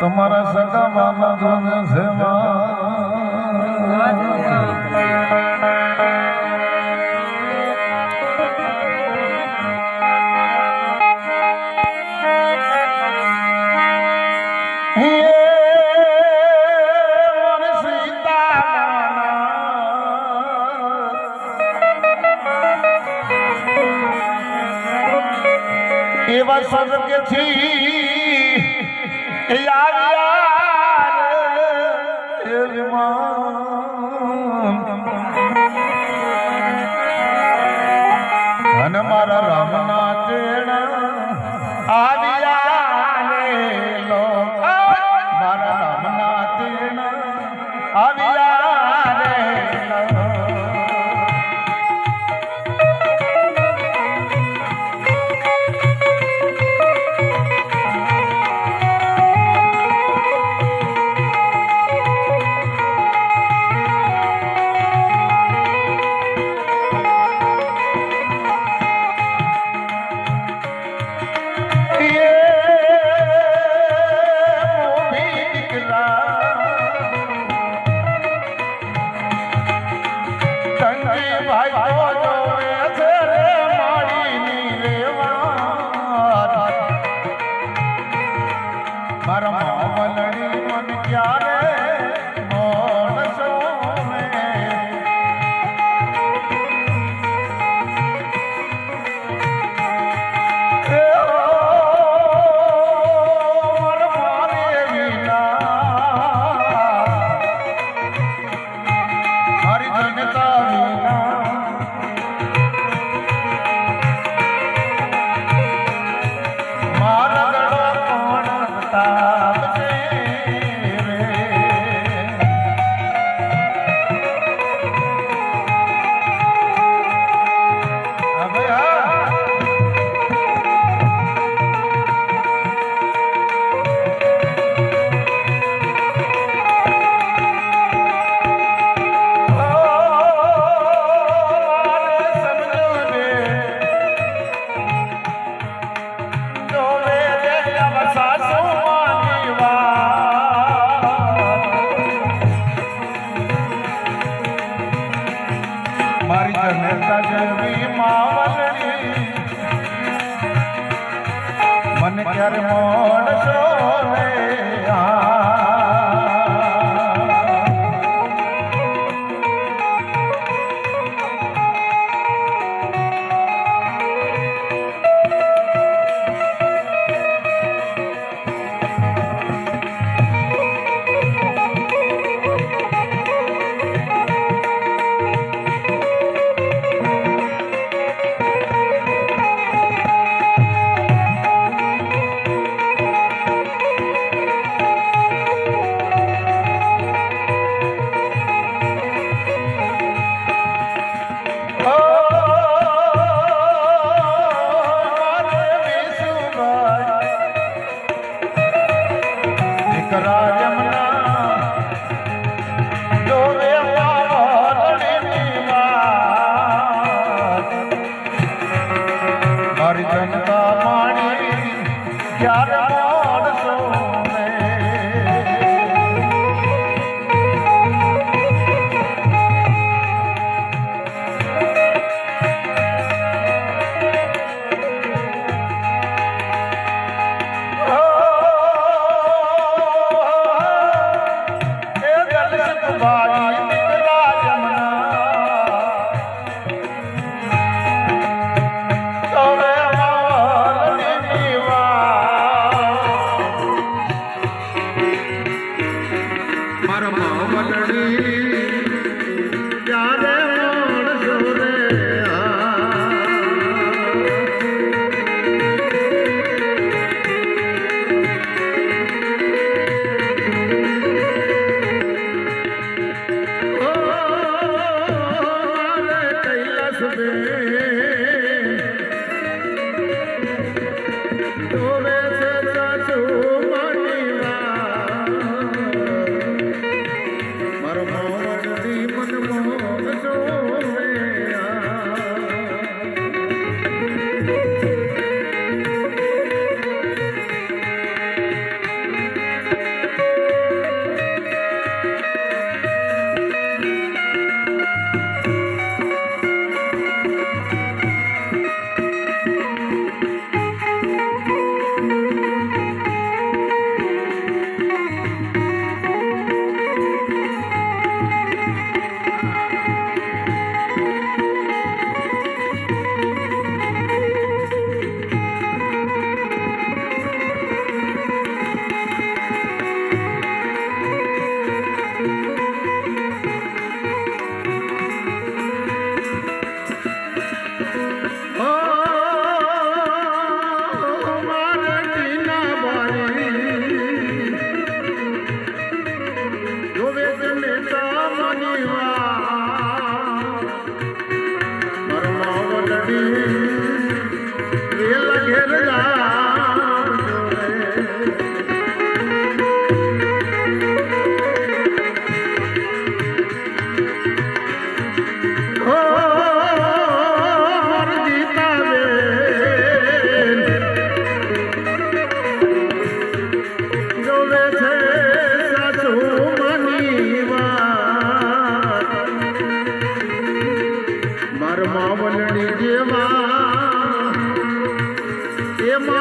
તમારા સગા વાલા જોને સેવા. એવા સદકે થી અને મારા રામના તેણા આવ્યા મારા રામના તેણા মাতা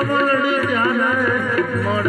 বলনি জানায় মর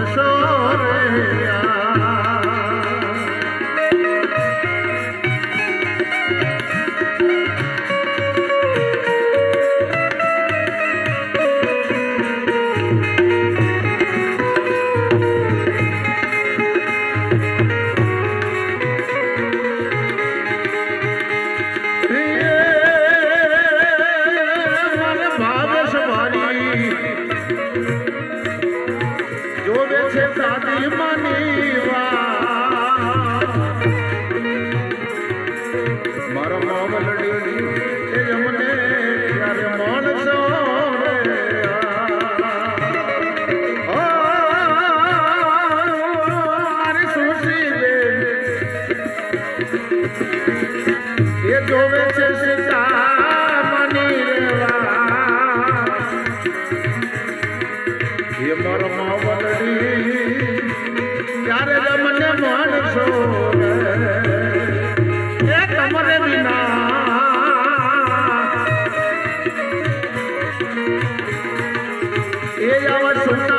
আমার সঙ্গে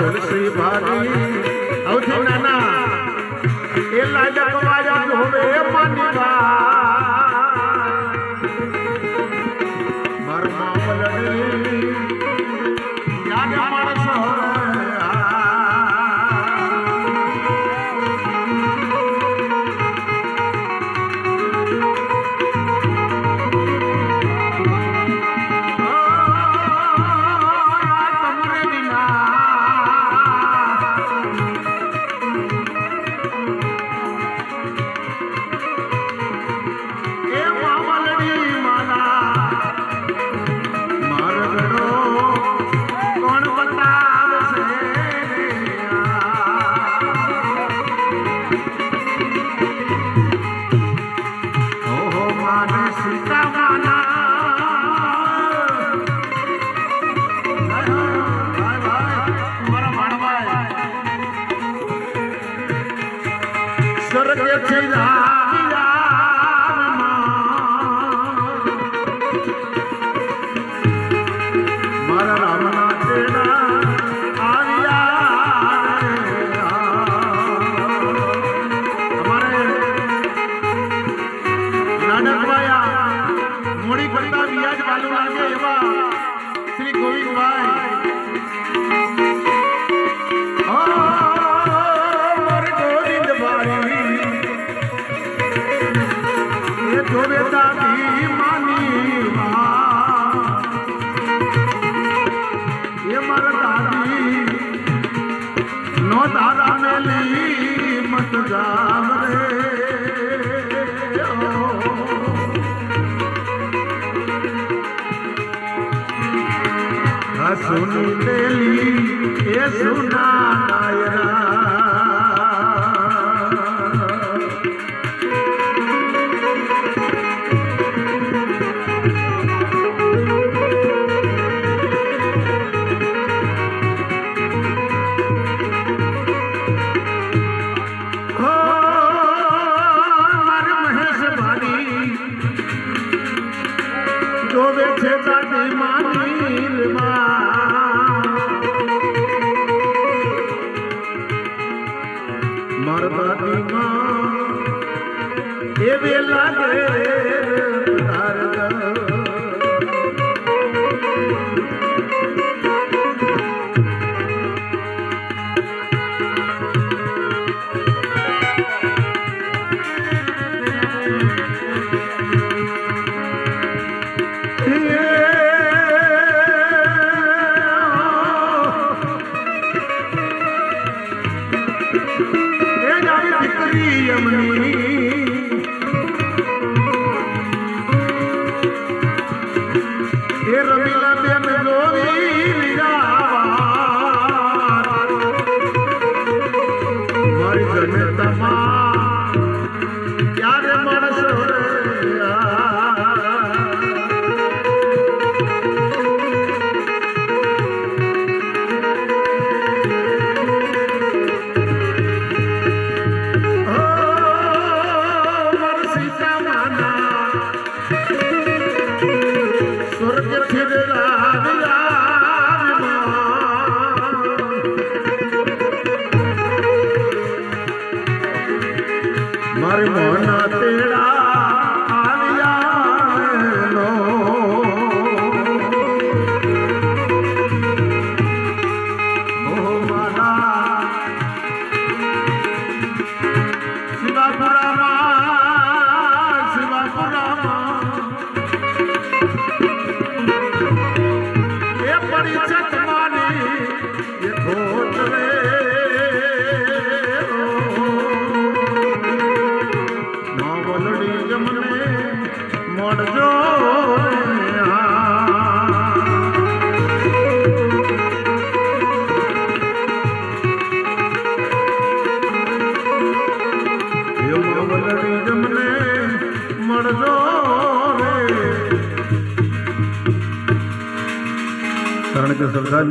તુલસી ભાગી Yeah. આ સોની તેલી એ સોના નાયરા જોવે છે દાદી માની મળજો કારણ કે સરદાર